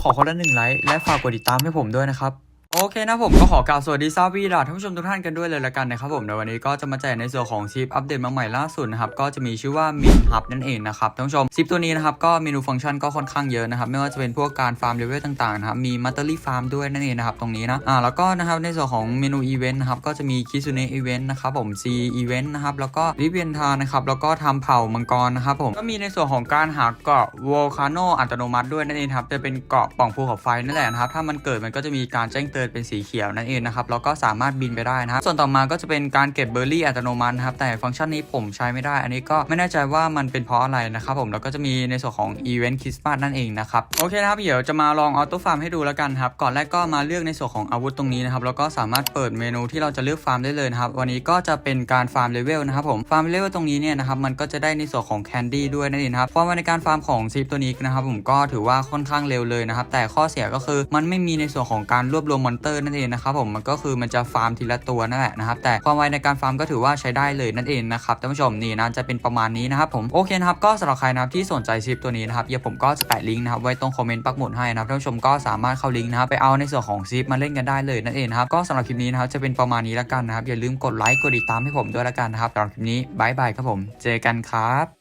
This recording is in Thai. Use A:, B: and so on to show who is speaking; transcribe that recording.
A: ขอคนละหนึ่งไลค์และฝากกดติดตามให้ผมด้วยนะครับ โอเคนะผมก็ขอกล่าวสวัสดีซาบีดาท่านผู้ชมทุกท่านกันด้วยเลยละกันนะครับผมในวันนี้ก็จะมาแจกในส่วนของซิปอัปเดตมาใหม่ล่าสุดนะครับก็จะมีชื่อว่ามินฮับนั่นเองนะครับท่านผู้ชมซิปตัวนี้นะครับก็เมนูฟังก์ชันก็ค่อนข้างเยอะนะครับไม่ว่าจะเป็นพวกการฟาร์มเลเวลต่างๆนะครับมีมัตเตอรี่ฟาร์มด้วยนั่นเองนะครับตรงนี้นะอ่าแล้วก็นะครับในส่วนของเมนูอีเวนต์นะครับก็จะมีคิซูเนะอีเวนต์นะครับผมซีอีเวนต์นะครับแล้วก็ริเบียนทานะครับแล้วก็ทำเผ่ามังกรนะครับผมก็มีในส่วนของการหาเกาะวอลคาโนอัตโนมัติด้วยนั่นเองครับจะเป็นเกาะป่องภูเขาไฟนั่นแหละนะครับถ้ามันเกิดมันก็จะมีการแจ้งเตือนเป็นสีเขียวนั่นเองนะครับแล้วก็สามารถบินไปได้นะครับส่วนต่อมาก็จะเป็นการเก็บเบอร์รี่อัตโนมัตินะครับแต่ฟังก์ชันนี้ผมใช้ไม่ได้ อันนี้ก็ไม่แน่ใจว่ามันเป็นเพราะอะไรนะครับผมแล้วก็จะมีในส่วนของอีเวนต์คริสต์มาสนั่นเองนะครับโอเคนะครับเดี๋ยวจะมาลองออโต้ฟาร์มให้ดูแล้วกันครับก่อนแรกก็มาเลือกในส่วนของอาวุธตรงนี้นะครับแล้วก็สามารถเปิดเมนูที่เราจะเลือกฟาร์มได้เลยนะครับวันนี้ก็จะเป็นการฟาร์มเลเวลนะครับผมฟาร์มเลเวลตรงนี้เนี่ยนะครับมันก็จะได้ในส่วนของแคนดี้ด้วยนั่นเองนะครับเพราะว่าในการฟาร์มของซิปตัวนี้นะครับผมก็ถือว่าค่อนข้างเร็วเลยนะครับแต่ข้อเสียก็คือมันไม่มีในส่วนของการรวบรวมอนเตอร์นั่นเองนะครับผมมันก็คือมันจะฟาร์มทีละตัวนั่นแหละนะครับแต่ความไวในการฟาร์มก็ถือว่าใช้ได้เลยนั่นเองนะครับท่านผู้ชมนี่นะจะเป็นประมาณนี้นะครับผมโอเคนะครับก็สำหรับใครนะครับที่สนใจซิปตัวนี้นะครับเดี๋ยวผมก็จะแปะลิงก์นะครับไว้ตรงคอมเมนต์ปักหมุดให้นะครับท่านผู้ชมก็สามารถเข้าลิงก์นะครับไปเอาในส่วนของซิปมาเล่นกันได้เลยนั่นเองนะครับก็สำหรับคลิปนี้นะครับจะเป็นประมาณนี้แล้วกันนะครับอย่าลืมกดไลค์กดติดตามให้ผมด้วยแล้วกันนะครับสำหรับคลิปนี้บายบายครับผม เจอกันครับ